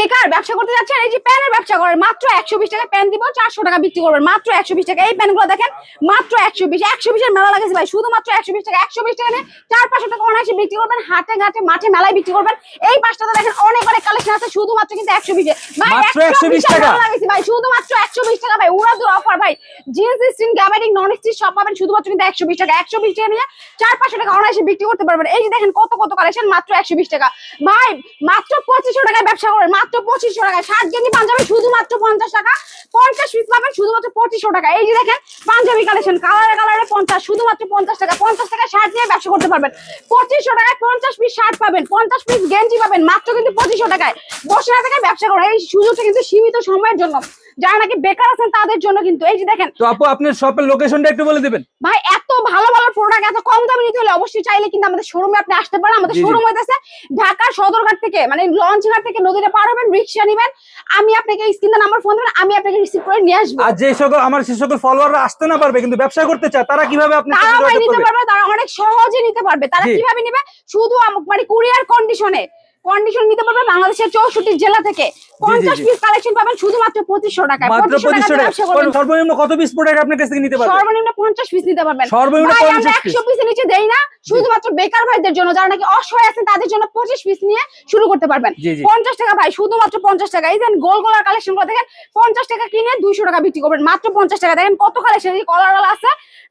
বেকার ব্যবসা করতে যাচ্ছেন এই যে প্যানের ব্যবসা করেন মাত্র একশো বিশ টাকা প্যান দিব চারশো টাকা বিক্রি করবেন মাত্র একশো বিশ টাকা এই প্যানগুলো দেখেন মাত্র একশো বিশ একশো বিশের মেলা লাগেছে ভাই শুধুমাত্র একশো বিশ টাকা একশো বিশ টাকা নিয়ে চার পাঁচশো টাকা অনায়াসে বিক্রি করবেন হাটে ঘাটে মাঠে মেলায় বিক্রি করবেন এই পাঁচটাতে দেখেন অনেক অনেক কালেকশন আছে শুধুমাত্র কিন্তু একশো বিশে ভাই একশো বিশ টাকা। লাগাইছি ভাই শুধুমাত্র একশো বিশ টাকা ভাই উড়াদুর অফার ভাই জিন্স স্টিন গ্যাবারিং নন স্টিচ সব পাবেন শুধুমাত্র কিন্তু একশো বিশ টাকা একশো বিশ টাকা নিয়ে চার পাঁচশো টাকা অনায়াসে বিক্রি করতে পারবেন এই যে দেখেন কত কত কালেকশন মাত্র একশো বিশ টাকা ভাই মাত্র পঁচিশশো টাকায় ব্যবসা করেন মাত্র পঁচিশশো টাকা ষাট গেঞ্জি পাঞ্জাবি শুধুমাত্র পঞ্চাশ টাকা, পঞ্চাশ পিস পাবেন শুধুমাত্র পঁচিশশো টাকা। এই যে দেখেন, পাঞ্জাবি কালেকশন কালারে কালারে পঞ্চাশ, শুধুমাত্র পঞ্চাশ টাকা। পঞ্চাশ টাকা শার্ট নিয়ে ব্যবসা করতে পারবেন। পঁচিশশো টাকায় পঞ্চাশ পিস শার্ট পাবেন, পঞ্চাশ পিস গেঞ্জি পাবেন, মাত্র কিন্তু পঁচিশশো টাকায়। বসে টাকায় ব্যবসা করেন, এই সুযোগটা কিন্তু সীমিত সময়ের জন্য। যারা নাকি বেকার আছেন তাদের জন্য কিন্তু এই যে দেখেন তো আপু আপনার শপের লোকেশনটা একটু বলে দিবেন। ভাই এত ভালো ভালো প্রোডাক্ট এত কম দামে নিতে হলে অবশ্যই চাইলে কিন্তু আমাদের শোরুমে আপনি আসতে পারেন। আমাদের। শোরুম হইতেছে ঢাকা সদরঘাট থেকে মানে লঞ্চঘাট থেকে নদীটা পার হবেন রিক্সা নিবেন। আমি আপনাকে স্ক্রিনে নাম্বার ফোন দেবেন আমি আপনাকে রিসিভ করে নিয়ে আসব। আর যে সকল আমার সে সকল ফলোয়াররা আসতে না পারবে কিন্তু ব্যবসা করতে চায় তারা কীভাবে আপনার সাথে তারা নিতে পারবে তারা অনেক সহজে নিতে পারবে। তারা কীভাবে নিবে? শুধু মানে কুরিয়ার কন্ডিশনে কন্ডিশন নিতে পারবে বাংলাদেশের চৌষট্টি জেলা থেকে পঞ্চাশ পিস কালেকশন পাবেন শুধুমাত্র পঁচিশশো টাকা। সর্বনিম্ন কত পিস প্রোডাক্ট আপনার কাছ থেকে নিতে পারবে? সর্বনিম্ন পঞ্চাশ পিস নিতে পারবেন। সর্বনিম্ন একশো পিসের নিচে দেই না শুধুমাত্র বেকার ভাইদের জন্য যারা নাকি অসহায় আছেন তাদের জন্য পঁচিশ পিস নিয়ে শুরু করতে পারবেন। পঞ্চাশ টাকা ভাই শুধুমাত্র পঞ্চাশ টাকা। এই দেন গোল গোলার কালেকশনগুলো দেখেন পঞ্চাশ টাকা কিনে দুইশো টাকা বিক্রি করবেন। মাত্র পঞ্চাশ টাকা। দেখেন কত কালেকশন কলার আছে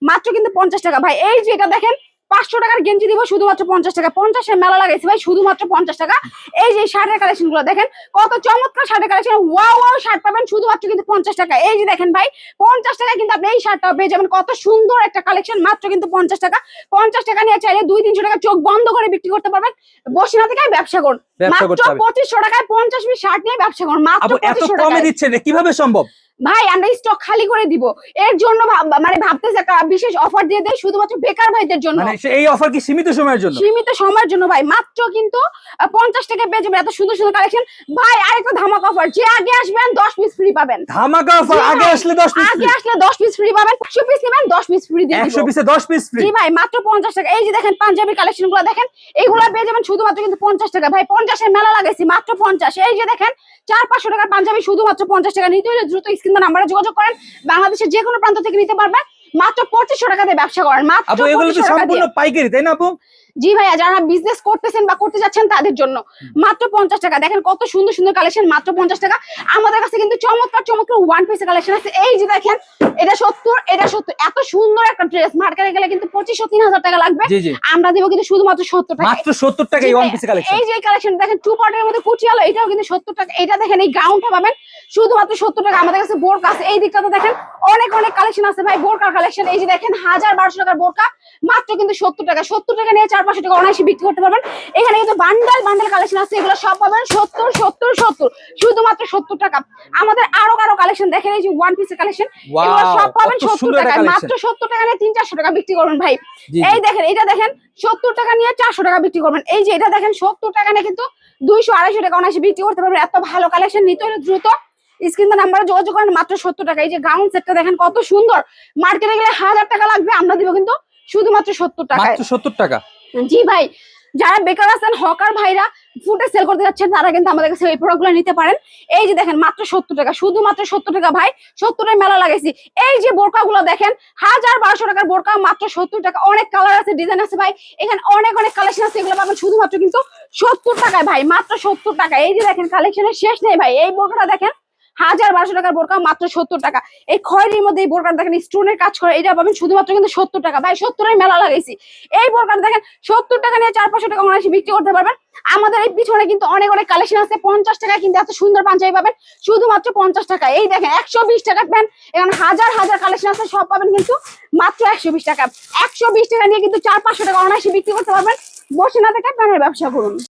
মাত্র কিন্তু পঞ্চাশ টাকা। ভাই এই যে এটা দেখেন পাঁচশো টাকার গেঞ্জি দিব শুধুমাত্র পঞ্চাশ টাকা। পঞ্চাশের মেলা লাগাইছে ভাই শুধুমাত্র পঞ্চাশ টাকা। এই যে শার্টের কালেকশনগুলো দেখেন কত চমৎকার শার্টের কালেকশন ওয়াও ওয়াও শার্ট পাবেন শুধুমাত্র কিন্তু পঞ্চাশ টাকা। এই যে দেখেন ভাই পঞ্চাশ টাকা কিন্তু আপনি এই শার্টটা পেয়ে যাবেন। কত সুন্দর একটা কালেকশন মাত্র কিন্তু পঞ্চাশ টাকা। পঞ্চাশ টাকা নিয়ে চাইলে দুই তিনশো টাকা চোখ বন্ধ করে বিক্রি করতে পারবেন। বসিনা থেকে ব্যবসা করুন। মাত্র পঁচিশশো টাকায় পঞ্চাশ পিস শার্ট নিয়ে ব্যবসা করুন। মাত্র এত কমে দিচ্ছেন কীভাবে সম্ভব? ভাই আমরা স্টক খালি করে দিব। এর জন্য মানে ভাবতেছে একটা বিশেষ অফার দিয়ে দেয় শুধুমাত্র বেকার ভাইদের জন্য। মানে এই অফার কি সীমিত সময়ের জন্য? সীমিত সময়ের জন্য ভাই মাত্র কিন্তু পঞ্চাশ টাকা পেয়ে যাবেন। এত সুন্দর সুন্দর কালেকশন ভাই আরেকটা ধামাক অফার যে আগে আসবেন দশ পিস ফ্রি পাবেন। ধামাকা অফার আগে আসলে দশ পিস আগে আসলে দশ পিস ফ্রি পাবেন একশো পিস নেবেন দশ পিস ফ্রি দিয়ে একশো পিসে দশ পিস ফ্রি জি ভাই মাত্র পঞ্চাশ টাকা। এই যে দেখেন পাঞ্জাবি কালেকশনগুলো দেখেন এইগুলো পেয়ে যাবেন শুধুমাত্র কিন্তু পঞ্চাশ টাকা। ভাই পঞ্চাশের মেলা লাগাইছি মাত্র পঞ্চাশ। এই যে দেখেন চার পাঁচশো টাকার পাঞ্জাবি শুধুমাত্র পঞ্চাশ টাকা। নিতে হলে দ্রুত স্ক্রিন নাম্বারে যোগাযোগ করেন। বাংলাদেশের যে কোনো প্রান্ত থেকে নিতে পারবেন। মাত্র পঁচিশশো টাকাতে ব্যবসা করেন। মাত্র এগুলো তো 2500 টাকা সম্পূর্ণ পাইকারি তাই না আপু? জি ভাইয়া যারা বিজনেস করতেছেন বা করতে যাচ্ছেন তাদের জন্য। মাত্র পঞ্চাশ টাকা। দেখেন কত সুন্দর সুন্দর কালেকশন মাত্র পঞ্চাশ টাকা। আমাদের কাছে কিন্তু চমৎকার চমৎকার ওয়ান পিসের কালেকশন আছে। এই যে দেখেন এটা সত্তর এটা সত্তর। এত সুন্দর একটা ড্রেস মার্কেটে গেলে কিন্তু পঁচিশশো তিন হাজার টাকা লাগবে। আমরা দিব কিন্তু শুধুমাত্র সত্তর টাকা মাত্র সত্তর টাকা এই ওয়ান পিস কালেকশন এই যে কালেকশন দেখেন টু পার্টের মধ্যে কুচিয়ালো এটাও কিন্তু সত্তর টাকা। এটা দেখেন এই গাউনটা পাবেন শুধুমাত্র সত্তর টাকা। আমাদের কাছে বোরকা আছে। এই দিকটাতে দেখেন অনেক অনেক কালেকশন আছে ভাই বোরকার কালেকশন এই যে দেখেন হাজার বারোশো টাকার বোরকা মাত্র কিন্তু সত্তর টাকা। সত্তর টাকা নিয়ে চার পাঁচশো টাকা অনায়াসে বিক্রি করতে পারবেন। এখানে কিন্তু বান্ডাল বান্ডাল কালেকশন আছে। এগুলো সব পাবেন সত্তর সত্তর সত্তর। শুধুমাত্র সত্তর টাকা। আমাদের আরও কারও কালেকশন দেখেন এই যে ওয়ান পিসের কালেকশন এগুলো সব পাবেন সত্তর টাকায়। মাত্র সত্তর টাকা নিয়ে তিন চারশো টাকা বিক্রি করবেন ভাই। এই দেখেন এটা দেখেন সত্তর টাকা নিয়ে চারশো টাকা বিক্রি করবেন। এই যে এটা দেখেন সত্তর টাকা নিয়ে কিন্তু দুইশো আড়াইশো টাকা অনায়াসে বিক্রি করতে পারবেন। এত ভালো কালেকশন নিতে হলে দ্রুত স্ক্রিন নাম্বারে যোগাযোগ করেন। মাত্র সত্তর টাকা। এই যে গাউন সেটটা দেখেন কত সুন্দর। মার্কেটে গেলে হাজার টাকা লাগবে আমরা দিব কিন্তু শুধুমাত্র সত্তর টাকা সত্তর টাকা। জি ভাই, যারা বেকার আছেন, হকার ভাইরা ফুটে সেল করতে যাচ্ছেন, তারা কিন্তু আমাদের কাছে এই প্রোডাক্টগুলো নিতে পারেন। এই যে দেখেন, মাত্র সত্তর টাকা, শুধুমাত্র সত্তর টাকা ভাই সত্তরের মেলা লাগাইছি। এই যে বোরকা গুলো দেখেন, হাজার বারোশো টাকার বোরকা, মাত্র সত্তর টাকা। অনেক কালার আছে ডিজাইন আছে ভাই। এখানে অনেক অনেক কালেকশন আছে, এগুলো পাবেন শুধুমাত্র কিন্তু সত্তর টাকায় ভাই, মাত্র সত্তর টাকা এই যে দেখেন কালেকশনের শেষ নেই ভাই। এই বোরকাটা দেখেন হাজার বারোশো টাকার বোরকা, মাত্র সত্তর টাকা। এই খয়েরির মধ্যে এই বোরকাটা দেখেন, স্টোনের কাজ করে, এটা পাবেন শুধুমাত্র কিন্তু সত্তর টাকা। ভাই, সত্তরের মেলা লাগাইছি। এই বোরকাটা দেখেন, সত্তর টাকা নিয়ে চার পাঁচশো টাকা অনায়াসে বিক্রি করতে পারবেন। আমাদের এই পিছনে কিন্তু অনেক অনেক কালেকশন আছে। পঞ্চাশ টাকায় কিন্তু এত সুন্দর পাঞ্জাবি পাবেন, শুধুমাত্র পঞ্চাশ টাকা। এই দেখেন, একশো বিশ টাকার প্যান্ট, এখানে হাজার হাজার কালেকশন আছে, সব পাবেন কিন্তু মাত্র একশো বিশ টাকা। একশো বিশ টাকা নিয়ে কিন্তু চার পাঁচশো টাকা অনায়াসে বিক্রি করতে পারবেন। বসে না থেকে প্যানের ব্যবসা করুন।